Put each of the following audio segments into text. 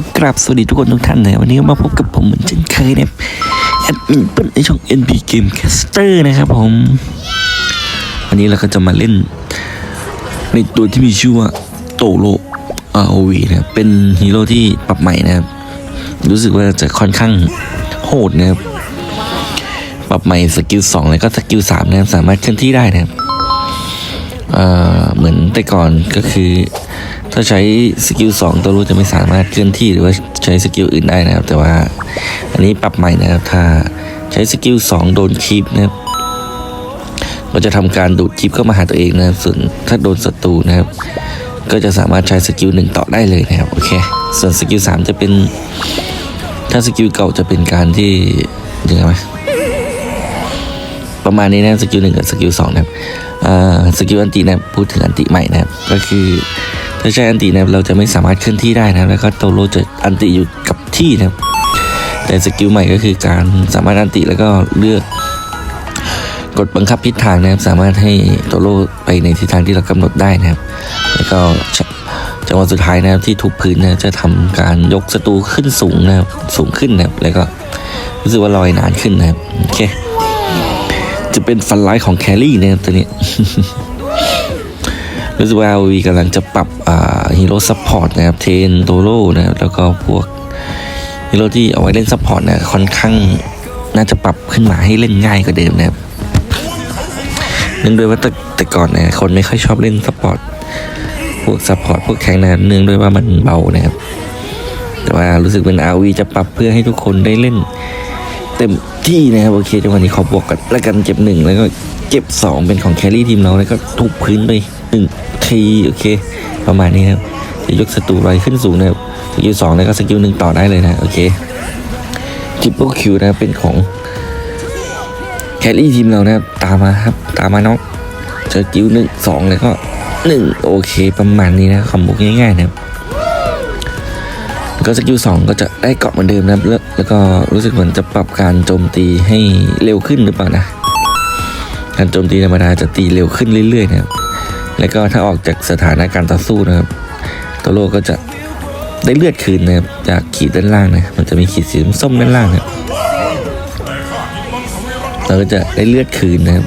ก็กราบสวัสดีทุกคนทุกท่านนะวันนี้มาพบกับผมเหมือนเช่นเคยนะแอดมินเปิ้ลในช่อง NB Game Caster นะครับผม วันนี้เราก็จะมาเล่น ในตัวที่มีชื่อว่าโตโร ROV นะครับเป็นฮีโร่ที่ปรับใหม่นะครับ รู้สึกว่าจะค่อนข้างโหดนะครับ ปรับใหม่สกิล2แล้วก็สกิล3นะครับสามารถเคลื่อนที่ได้นะครับ เหมือนแต่ก่อนก็คือ ถ้าใช้สกิลสองตัวรู้จะไม่สามารถเคลื่อนที่หรือว่าใช้สกิลอื่นได้นะครับ แต่ว่าอันนี้ปรับใหม่นะครับ ถ้าใช้สกิลสองโดนคีปนะครับก็จะทำการดูดคีปเข้ามาหาตัวเองนะครับส่วนถ้าโดนศัตรูนะครับ ก็จะสามารถใช้สกิลหนึ่งต่อได้เลยนะครับโอเค ส่วนสกิลสามจะเป็น ถ้าสกิลเก่าจะเป็นการที่ยังไง ประมาณนี้นะสกิลหนึ่งกับสกิลสองนะครับสกิลอันตินะพูดถึงอันติใหม่นะครับก็คือถ้าใช้อันตินะครับเราจะไม่สามารถเคลื่อนที่ได้นะครับแล้วก็โตโรจะอันติอยู่กับที่นะครับ แต่สกิลใหม่ก็คือการสามารถอันติแล้วก็เลือกกดบังคับทิศทางนะครับสามารถให้โตโรไปในทิศทางที่เรากำหนดได้นะครับ แล้วก็จังหวะสุดท้ายนะครับที่ทุบพื้นนะจะทำการยกศัตรูขึ้นสูงนะครับสูงขึ้นนะครับแล้วก็รู้สึกว่าลอยนานขึ้นนะครับโอเค จะเป็นฟันไลท์ของแครี่นะครับตัวนี้รู้สึกว่าวีกำลังจะปรับฮีโร่ซัพพอร์ตนะครับเทนโตโร่นะครับแล้วก็พวกฮีโร่ที่เอาไว้เล่นซัพพอร์ตเนี่ยค่อนข้างน่าจะปรับขึ้นมาให้เล่นง่ายกว่าเดิมนะครับเนื่องด้วยว่าแต่แต่ก่อนเนี่ยคนไม่ค่อยชอบเล่นซัพพอร์ตพวกซัพพอร์ตพวกแข่งนะเนื่องด้วยว่ามันเบานะครับแต่ว่ารู้สึกเป็นอาวีจะปรับเพื่อให้ทุกคนได้เล่น เต็มที่นะครับโอเคจังหวะนี้ขอบวกกันแล้วกันเก็บหนึ่งแล้วก็เก็บสองเป็นของแครี่ทีมเราแล้วก็ทุบพื้นไปหนึ่งทีโอเค ประมาณนี้นะครับจะยกศัตรูลอยขึ้นสูงนะครับสกิลสองแล้วก็สกิลหนึ่งต่อได้เลยนะโอเคทิปเปิลคิวนะเป็นของแครี่ทีมเรานะครับตามมาครับตามมาน้องเจอกิลหนึ่งสองแล้วก็หนึ่งโอเคประมาณนี้นะคอมโบง่ายๆนะครับแล้ว ก็สกิลสองก็จะได้เกาะเหมือนเดิมนะครับแล้วแล้วก็รู้สึกเหมือนจะปรับการโจมตีให้เร็วขึ้นหรือเปล่านะ การโจมตีธรรมดาจะตีเร็วขึ้นเรื่อยๆนะครับ แล้วก็ถ้าออกจากสถานการณ์ต่อสู้นะครับโตโร่ก็จะได้เลือดคืนนะครับจากขีดด้านล่างนะมันจะมีขีดสีส้มด้านล่างนะครับเราก็จะได้เลือดคืนนะครับ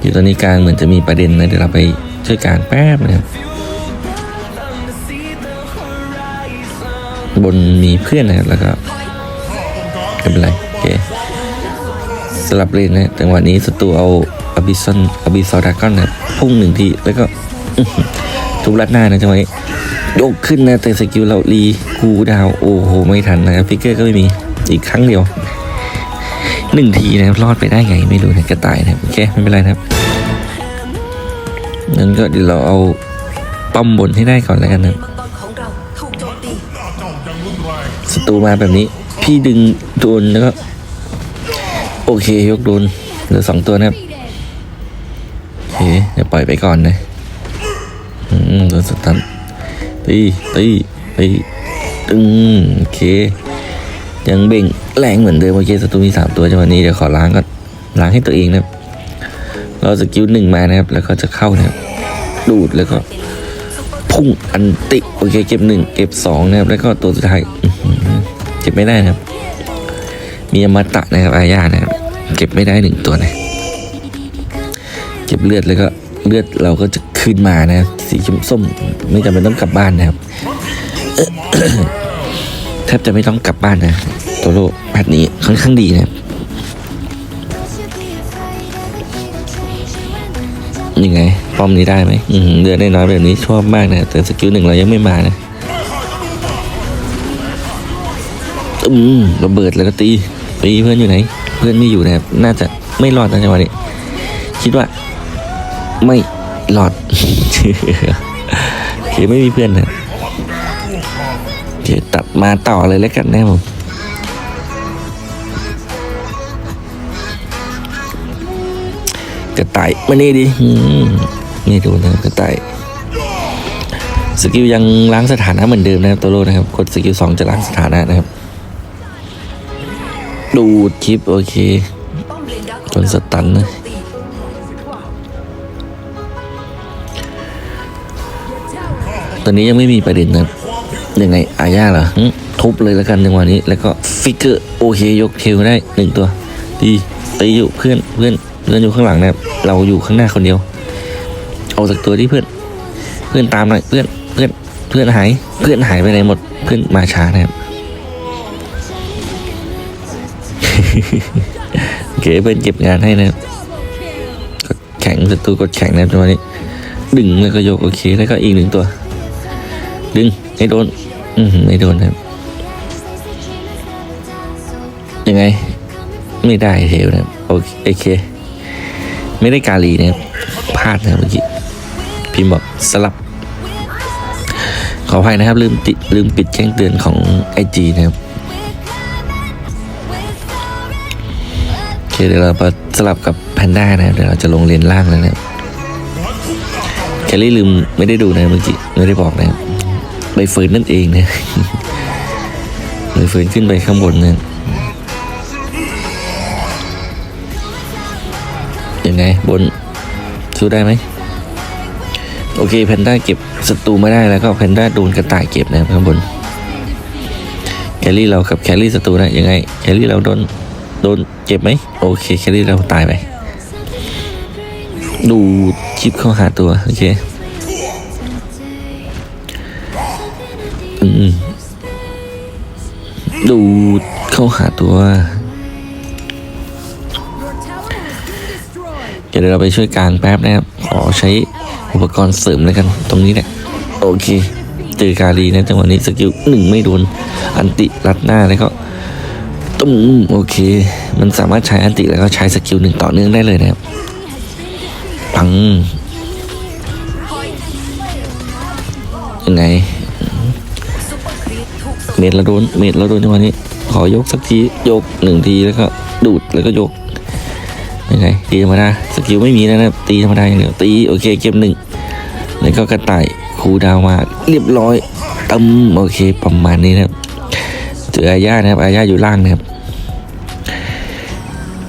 อยู่ตอนนี้กลางเหมือนจะมีประเด็นนะเดี๋ยวเราไปช่วยกางแป๊บนะครับ บนมีเพื่อนนะครับแล้วก็ไม่เป็นไรโอเคสลับเลนนะจังหวะนี้ศัตรูเอาอบิซอนอบิซอดากอนนะพุ่งหนึ่งทีแล้วก็ทุบรัดหน้านะจังหวะนี้ยกขึ้นนะแต่สกิลเรารีคูดาวโอ้โหไม่ทันนะครับฟิกเกอร์ก็ไม่มีอีกครั้งเดียวหนึ่งทีนะครับรอดไปได้ไงไม่รู้นะกระต่ายนะโอเคไม่เป็นไรนะครับงั้นก็เดี๋ยวเราเอาป้อมบนให้ได้ก่อนแล้วกันนะ ศัตรูมาแบบนี้ พี่ดึงโดนแล้วก็โอเคยกโดนเหลือสองตัวนะครับโอเคเดี๋ยวปล่อยไปก่อนนะอืมโดนสตันตีตีตีตึงโอเค ยังเบ่งแรงเหมือนเดิมโอเคศัตรูมีสามตัวจังหวะนี้เดี๋ยวขอล้างก็ล้างให้ตัวเองนะครับเราสกิลหนึ่งมานะครับ แล้วก็จะเข้านะครับดูดแล้วก็พุ่งอันติ โอเค เก็บหนึ่งเก็บสองนะครับ แล้วก็ตัวสุดท้าย เก็บไม่ได้นะครับ มีอมตะนะครับอาญานะครับเก็บไม่ได้หนึ่งตัวนะเก็บเลือดแล้วก็เลือดเราก็จะขึ้นมานะครับสีส้มไม่จำเป็นต้องกลับบ้านนะครับแทบจะไม่ต้องกลับบ้านนะโตโร่แพทนี้ค่อนข้างดีนะครับยังไงป้อมนี้ได้ไหมเดือนได้น้อยแบบนี้ชอบมากนะแต่สกิลหนึ่งเรายังไม่มานะ อืมระเบิดแล้วก็ตีตีเพื่อนอยู่ไหน เพื่อนไม่อยู่นะครับ น่าจะไม่รอดนะจังหวะนี้คิดว่า ไม่รอดโอเคไม่มีเพื่อนนะโอเคตัดมาต่อเลยแล้วกันนะครับผมกระต่ายมานี่ดิอืมนี่ดูนะครับกระต่ายสกิลยังล้างสถานะเหมือนเดิมนะครับตัวโลนะครับกดสกิลสองจะล้างสถานะนะครับ ดูดคลิปโอเค จนสตันนะโจมตีตอนนี้ยังไม่มีประเด็นนะยังไงอาญาเหรอทุบเลยแล้วกันจังหวะนี้ แล้วก็ฟิกเกอร์โอเคยกเทลได้หนึ่งตัว ดีตีอยู่เพื่อนเพื่อนเพื่อนอยู่ข้างหลังนะเราอยู่ข้างหน้าคนเดียว เอาสักตัวที่เพื่อน เพื่อนตามหน่อยเพื่อนเพื่อนเพื่อนหาย เพื่อนหายไปไหนหมดเพื่อนมาช้านะครับ เคเพื่อนเก็บงานให้นะครับกดแข็งศัตรูกดแข็งนะครับจังหวะนี้ ดึงแล้วก็โยกโอเคแล้วก็อีกหนึ่งตัว ดึงให้โดน อืมไม่โดนครับ ยังไง ไม่ได้เทวนะครับโอเค ไม่ได้กาลีนะครับพลาดนะเมื่อกี้พิมพ์บอกสลับ ขออภัยนะครับ ลืมติดลืมปิดแจ้งเตือนของไอจีนะครับ เดี๋ยวเราสลับกับแพนด้านะเดี๋ยวเราจะลงเลนล่างแล้วนะแคลรี่ลืมไม่ได้ดูนะเมื่อกี้ไม่ได้บอกนะใบเฟิร์นนั่นเองนะใบเฟิร์นขึ้นไปข้างบนนะยังไงบนสู้ได้ไหมโอเคแพนด้าเก็บศัตรูไม่ได้แล้วก็แพนด้าโดนกระต่ายเก็บนะข้างบนแคลรี่เรากับแคลรี่ศัตรูได้ยังไงแคลรี่เราโดน โดนเก็บไหมโอเคแคลรี่เราตายไปดูชิปเข้าหาตัว โอเคดูเข้าหาตัวเดี๋ยวเราไปช่วยกลางแป๊บนะครับ ขอใช้อุปกรณ์เสริมแล้วกัน ตรงนี้แหละ โอเค เจอกาลีนะจังหวะนี้สกิลหนึ่งไม่โดน อันติรัดหน้าแล้วก็ ตุ้มโอเค มันสามารถใช้อันติแล้วก็ใช้สกิลหนึ่งต่อเนื่องได้เลยนะครับปังยังไงเปอร์ครีปถูกส่งเมดละโดน เมดละโดนจังหวะนี้ ขอยกสักที ยกหนึ่งทีแล้วก็ดูดแล้วก็ยกยังไงตีธรรมดาสกิลไม่มีแล้วนะตีธรรมดาอย่างเดียวตีโอเคเก็บหนึ่งแล้วก็กระต่ายคูดาวมาเรียบร้อยตึมโอเคประมาณนี้นะครับเจออาญานะครับอาญาอยู่ล่างนะครับ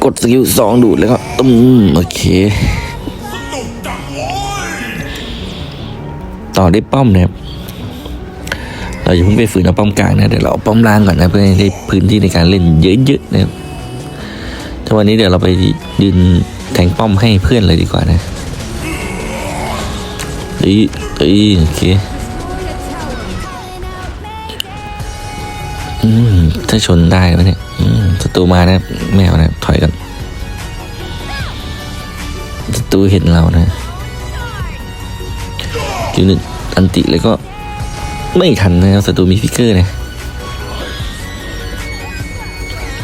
กดสกิลสองดูดแล้วก็ตึมโอเค ต่อได้ป้อมนะครับ เราอย่าเพิ่งไปฝืนเอาป้อมกลางนะเดี๋ยวเราเอาป้อมล่างก่อนนะเพื่อให้ได้พื้นที่ในการเล่นเยอะๆนะครับถ้าวันนี้เดี๋ยวเราไปยืนแทงป้อมให้เพื่อนเลยดีกว่านะเฮ้ยเฮ้ยโอเคอืมถ้าชนได้ไหมเนี่ยอืม ศัตรูมานะไม่เอานะถอยกันศัตรูเห็นเรานะคิวหนึ่งอันติเลยก็ไม่ทันนะครับศัตรูมีฟิกเกอร์นะ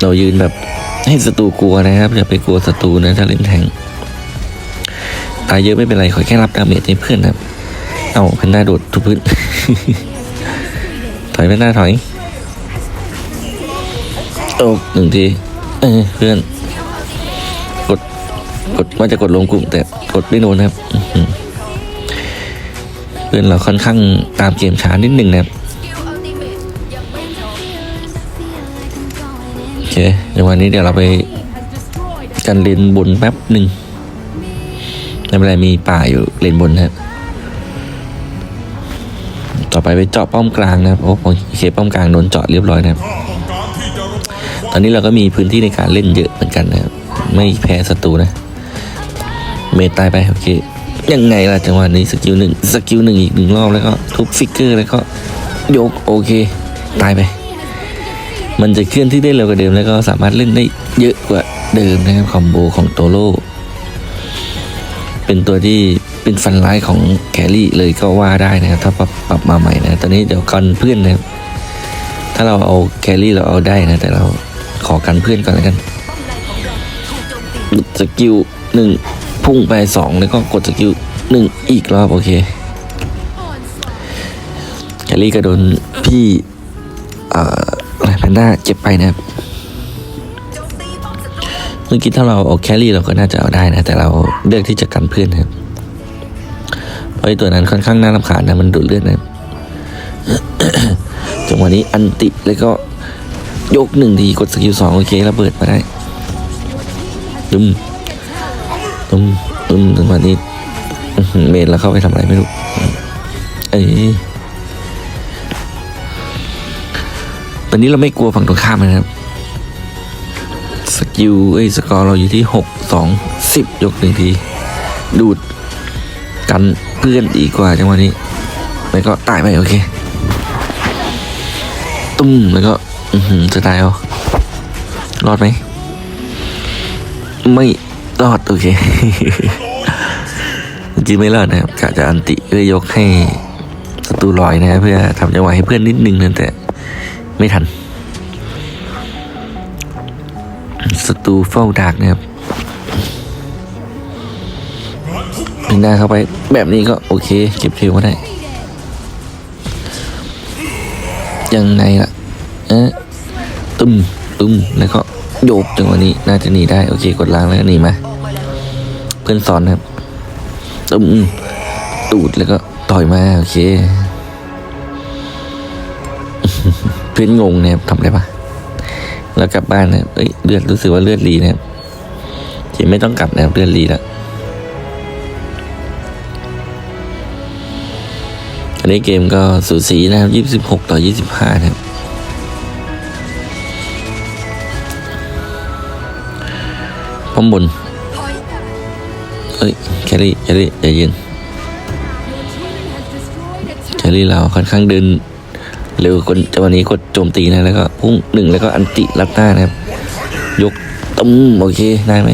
เรายืนแบบให้ศัตรูกลัวนะครับอย่าไปกลัวศัตรูนะถ้าเล่นแทงตายเยอะไม่เป็นไรขอแค่รับดาเมจให้เพื่อนนะครับ เอาแพนด้าโดดทุบพื้น ถอยแพนด้าถอย โอ้หนึ่งทีเออเพื่อน กด กดว่าจะกดลงกลุ่ม แต่กดไม่โดนนะครับเพื่อนเราค่อนข้างตามเกมช้านิดหนึ่งนะครับโอเคในวันนี้เดี๋ยวเราไปกันเลนบนแป๊บหนึ่งในเวลามีป่าอยู่เลนบนนะต่อไปไปเจาะป้อมกลางนะครับโอ้โอเคป้อมกลางโดนเจาะเรียบร้อยนะครับ ตอนนี้เราก็มีพื้นที่ในการเล่นเยอะเหมือนกันนะครับ ไม่แพ้ศัตรูนะ เมตตายไปโอเค ยังไงล่ะจังหวะนี้สกิลหนึ่งสกิลหนึ่งอีกหนึ่งรอบแล้วก็ทุบฟิกเกอร์แล้วก็ยกโอเค ตายไป มันจะเคลื่อนที่ได้เร็วกว่าเดิมแล้วก็สามารถเล่นได้เยอะกว่าเดิมนะครับคอมโบของโตโร่เป็นตัวที่เป็นฟันร้ายของแครี่เลยก็ว่าได้นะครับถ้าปรับปรับมาใหม่นะ ตอนนี้เดี๋ยวกันเพื่อนนะครับถ้าเราเอาแครี่เราเอาได้นะแต่เรา ขอกันเพื่อนก่อนแล้วกัน สกิลหนึ่งพุ่งไปสองแล้วก็กดสกิลหนึ่งอีกรอบโอเคแคลรี่ก็โดนพี่เอ่ออะไรแพนด้าเจ็บไปนะครับเมื่อกี้ถ้าเราเอาแครี่เราก็น่าจะเอาได้นะ แต่เราเลือกที่จะกันเพื่อนครับเพราะไอตัวนั้นค่อนข้างน่ารำคาญนะ มันดูดเลือดนะจังหวะนี้อันติแล้วก็ ยกหนึ่งทีกดสกิลสองโอเคระเบิดมาได้ดุมดุมดุมจังหวะนี้เมนแล้วเข้าไปทำอะไรไม่รู้เอ้ยตอนนี้เราไม่กลัวฝั่งตรงข้ามนะครับ สกิลเอ้ยสกอร์เราอยู่ที่หกสองสิบยกหนึ่งที ดูดกันเพื่อนดีกว่าจังหวะนี้ แล้วก็ตายไปโอเค ตุ้มแล้วก็ อือหือจะตายเอรอดไหม ไม่รอด โอเค จริงไม่รอดนะครับกะจะอันติเพื่อยกให้ศัตรูลอยนะเพื่อทำจังหวะให้เพื่อนนิดนึงนั่นแต่ไม่ทันศัตรูเฝ้าดักนะครับพิงหน้าเข้าไป แบบนี้ก็โอเค เก็บคิวก็ได้ ยังไงล่ะเอ๊ะ ตุ้มตุ้มแล้วก็โยกจังหวะนี้น่าจะหนีได้โอเคกดล้างแล้วหนีมาออกมเพื่อนสอนครับตุ้มตูดแล้วก็ต่อยมาโอเคเพื่อนงงนะครับทำได้ปะแล้วกลับบ้านนะเอ้ยเลือดรู้สึกว่าเลือดรีนะครับเจไม่ต้องกลับนะครับเลือดรีแล้วอันนี้เกมก็สูสีนะครับยี่สิบหกต่อยี่สิบห้านะครับ ป้อมบนเอ้ยแครี่แครี่ใจเย็นแครี่เราค่อนข้างเดินเร็วคนจังหวะนี้กดโจมตีนะแล้วก็พุ่งหนึ่งแล้วก็อันติรับหน้านะครับ ยกตุ้มโอเคได้ไหม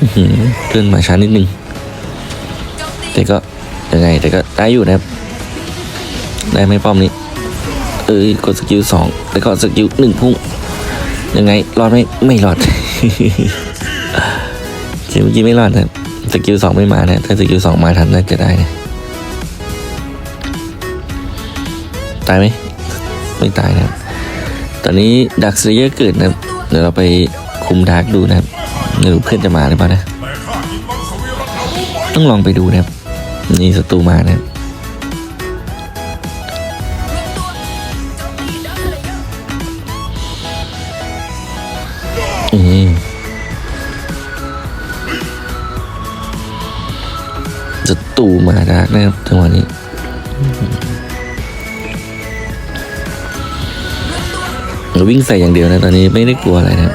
อื้อหือเลื่อนมาช้านิดนึงแต่ก็ยังไงแต่ก็ได้อยู่นะครับ ได้ไหมป้อมนี้เอ้ยกดสกิลสองแล้วก็สกิลหนึ่งพุ่งยังไงรอดไหมไม่รอด กมเมื่อกี้ไม่รอดนะสกิลสองไม่มานะถ้าสกิลสองมาทันน่าจะได้นะตายไหมไม่ตายนะตอนนี้ดักเซเยอร์เกิดนะเดี๋ยวเราไปคุมดาร์กดูนะครับไม่รู้เพื่อนจะมาหรือเปล่านะ ต้องลองไปดูนะครับนี่ศัตรูมานะครับโจมตีดักเลยอะอืม ตรูมาดาร์กนะครับจังหวะนี้เราวิ่งใส่อย่างเดียวนะตอนนี้ไม่ได้กลัวอะไรนะ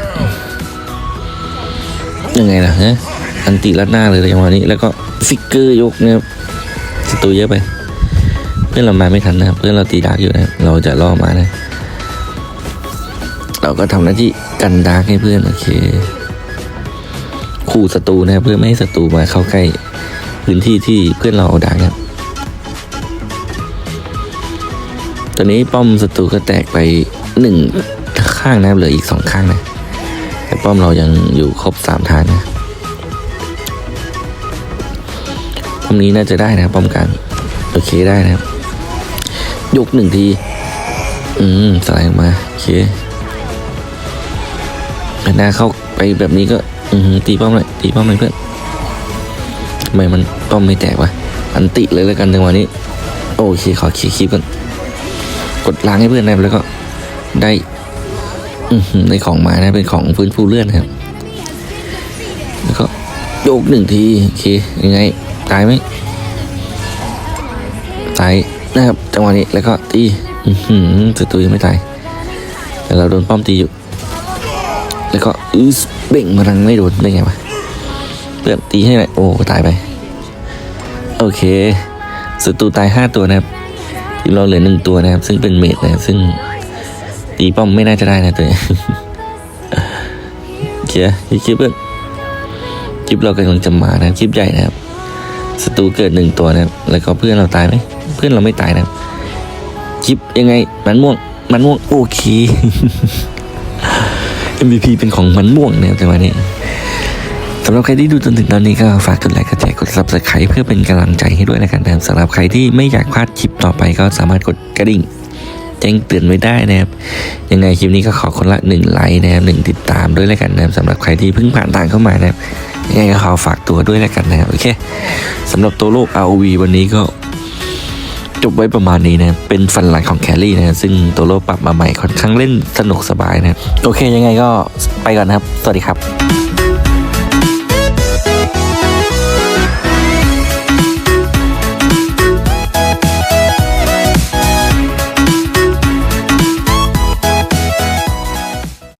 ยังไงล่ะฮะอันติลัดหน้าเลยจังหวะนี้ แล้วก็ฟิกเกอร์ยกนะครับศัตรูเยอะไป เพื่อนเรามาไม่ทันนะเพื่อนเราตีดาร์กอยู่นะเราจะล่อมานะ เราก็ทำหน้าที่กันดาร์กให้เพื่อนโอเค ขู่ศัตรูนะเพื่อไม่ให้ศัตรูมาเข้าใกล้ พื้นที่ที่เพื่อนเราเอาดาร์กนะครับ ตอนนี้ป้อมศัตรูก็แตกไปหนึ่งข้างนะครับเหลืออีกสองข้างนะแต่ป้อมเรายังอยู่ครบสามทางนะป้อมนี้น่าจะได้นะป้อมกลางโอเคได้นะครับยกหนึ่งที อืมสไลด์ออกมา โอเคแพนด้าเข้าไปแบบนี้ก็ อืตีป้อมเลยตีป้อมเลยเพื่อน ไมมันป้อมไม่แตกวะอันติเลยแล้วกันจังหวะนี้ โอเคขอคีย์คลิปก่อนกดล้างให้เพื่อนนะครับแล้วก็ได้อือหือได้ของมานะเป็นของฟื้นฟูเลือดนครับ แล้วก็โยกหนึ่งทีโอเคยังไงตายไหมตายนะครับจังหวะนี้แล้วก็ตีอือหือศัตรูยังไม่ตายแต่เราโดนป้อมตีอยู่ แล้วก็อื้อเบ่งมารังไม่โดนได้ไงวะ เพื่อนตีให้หน่อยโอ้ตายไป โอเคศัตรูตายห้าตัวนะครับทีมเราเหลือหนึ่งตัวนะครับ ซึ่งเป็นเมดนะซึ่งตีป้อมไม่น่าจะได้นะตัวเองเชียร์คลิปเพื่อนคลิปเรากำลังจะมานะคลิปใหญ่นะครับศัตรูเกิดหนึ่งตัวนะครับ แล้วก็เพื่อนเราตายไหมเพื่อนเราไม่ตายนะครับคลิปยังไงมันม่วงมันม่วงโอเค MVP เป็นของมันม่วงนะครับจังหวะนี้ สำหรับใครที่ดูจนถึงตอนนี้ก็ฝากกดไลค์กดแชร์กด subscribe เพื่อเป็นกำลังใจให้ด้วยนะครับสำหรับใครที่ไม่อยากพลาดคลิปต่อไปก็สามารถกดกระดิ่งแจ้งเตือนไว้ได้นะครับ ยังไงคลิปนี้ก็ขอคนละหนึ่งไลค์นะครับหนึ่งติดตามด้วยแล้วกันนะครับสำหรับใครที่เพิ่งผ่านทางเข้ามานะครับยังไงก็ขอฝากตัวด้วยแล้วกันนะครับโอเคสำหรับตัวโลก ROV วันนี้ก็จบไว้ประมาณนี้นะเป็นฟันหลังของแคลรี่นะซึ่งตัวโลกปรับมาใหม่ค่อนข้างเล่นสนุกสบายนะโอเคยังไงก็ไปก่อนนะครับ สวัสดีครับ